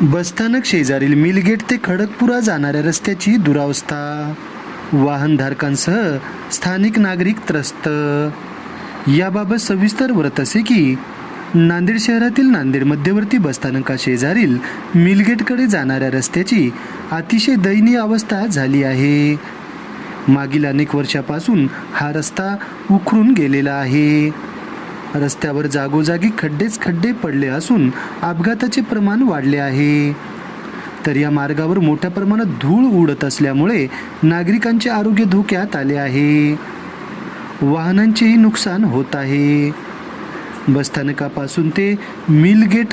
बसस्थानक शेजारील मिलगेट ते खडकपुरा जाणाऱ्या रस्त्याची दुरावस्था. वाहनधारकांसह स्थानिक नागरिक त्रस्त. याबाबत सविस्तर व्रत असे की नांदेड शहरातील नांदेड मध्यवर्ती बसस्थानका शेजारील मिलगेटकडे जाणाऱ्या रस्त्याची अतिशय दयनीय अवस्था झाली आहे. मागील अनेक वर्षापासून हा रस्ता उखरून गेलेला आहे. रस्त्यावर जागोजागी खड्डेच खड्डे पडले असून अपघाताचे प्रमाण वाढले आहे. तर या मार्गावर मोठ्या प्रमाणात धूळ उडत असल्यामुळे नागरिकांचे आरोग्य धोक्यात आले आहे. वाहनांचेही नुकसान होत आहे. बसस्थानकापासून ते मिलगेट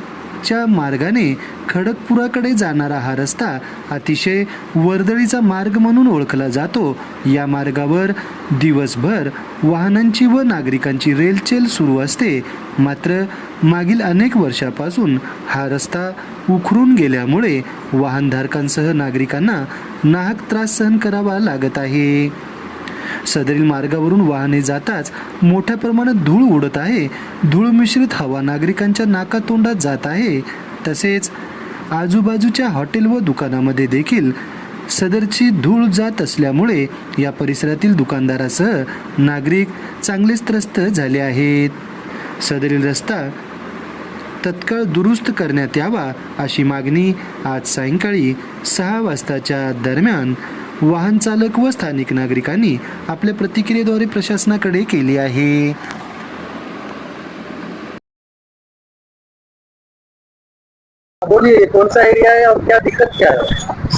मिलगेटच्या मार्गाने खडकपुराकडे जाणारा हा रस्ता अतिशय वर्दळीचा मार्ग म्हणून ओळखला जातो. या मार्गावर दिवसभर वाहनांची व नागरिकांची रेलचेल सुरू असते. मात्र मागील अनेक वर्षापासून हा रस्ता उखरून गेल्यामुळे वाहनधारकांसह नागरिकांना नाहक त्रास सहन करावा लागत आहे. सदरील मार्गावरून वाहने जाताच मोठ्या प्रमाणात धूळ उडत आहे. धूळ मिश्रित हवा नागरिकांच्या नाकातोंडात जात आहे. तसेच आजूबाजूच्या हॉटेल व दुकानामध्ये देखील सदरची धूळ जात असल्यामुळे या परिसरातील दुकानदारासह नागरिक चांगलेच त्रस्त झाले आहेत. सदरील रस्ता तत्काळ दुरुस्त करण्यात यावा अशी मागणी आज सायंकाळी सहा वाजताच्या दरम्यान वाहन चालक व स्थानिक नागरिकांनी आपल्या प्रतिक्रियेद्वारे प्रशासनाकडे केली आहे. बोलिए कौन सा एरिया है और क्या दिक्कत क्या है?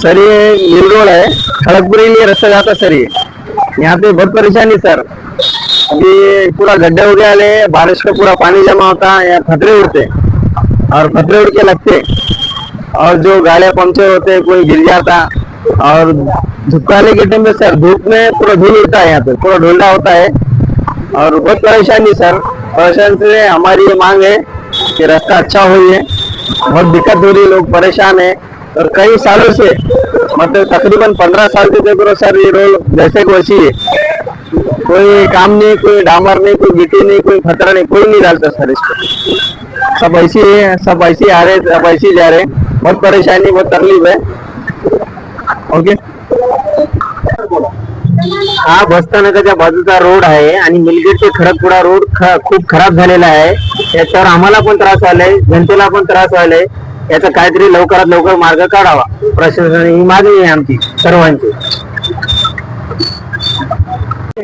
सर ये मिल रोड है खड़गपुर लिए रास्ता जाता सर ये। यहाँ पे बहुत परेशानी सर। अभी पूरा गड्ढे हो गया ले बारिश का पूरा पानी जमा होता है यहाँ खतरे उड़ते और खतरे उड़ के लगते और जो गाड़ियाँ पंक्चर होते कोई गिर जाता और धुपकाने के टाइम में सर, धूप में पूरा धूल उड़ता है यहाँ पे, पूरा ढोंडा होता है। और बहुत परेशानी सर, परेशान से हमारी ये मांग है कि रास्ता अच्छा हो ये। बहुत दिक्कत हो रही है, लोग परेशान है। और कई सालों से मतलब तकरीबन पंद्रह साल से देखो सर, ये रोड जैसे वैसी है कोई काम नहीं, कोई डामर नहीं, कोई गिट्टी नहीं, कोई खतरा नहीं, कोई नहीं डालता सर इसको। सब ऐसे ही सब ऐसे आ रहे सब ऐसे जा रहे हैं। बहुत परेशानी, बहुत तकलीफ़ है। ओके। हा बसस्थानकाच्या बाजूचा रोड आहे आणि मिलगेट ते खडकपुडा रोड खूप खराब झालेला आहे. याच्यावर आम्हाला पण त्रास व्हायलाय जनतेला पण त्रास व्हायलाय. याचा काहीतरी लवकरात लवकर मार्ग काढावा. प्रशासनाने ही मागणी आहे आमची सर्वांची.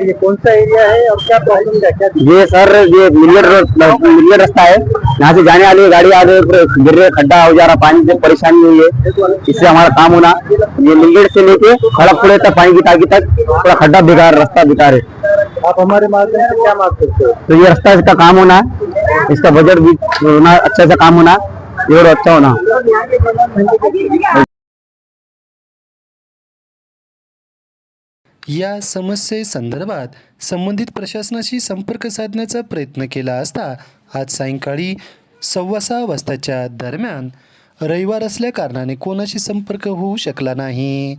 ये कौन सा एरिया है और क्या प्रॉब्लम है क्या? ये सर ये रोड मिलगेट रास्ता है। यहाँ से जाने वाली गाड़ी आ रही है गिर रहे खड्डा हो जा रहा पानी से परेशानी हुई है। इससे हमारा काम होना ये मिलगेट से लेके खड़गपुरे तक पानी की टाकी तक थोड़ा खड्डा बेकार रास्ता बेकार है आप हमारे माध्यम से क्या मांग करते हो? तो ये रास्ता इसका काम होना इसका बजट भी होना अच्छा से काम होना ये और अच्छा होना। या समस्येसंदर्भात संबंधित प्रशासनाशी संपर्क साधण्याचा प्रयत्न केला असता आज सायंकाळी सव्वा सहा वाजताच्या दरम्यान रविवार असल्याकारणाने कोणाशी संपर्क होऊ शकला नाही.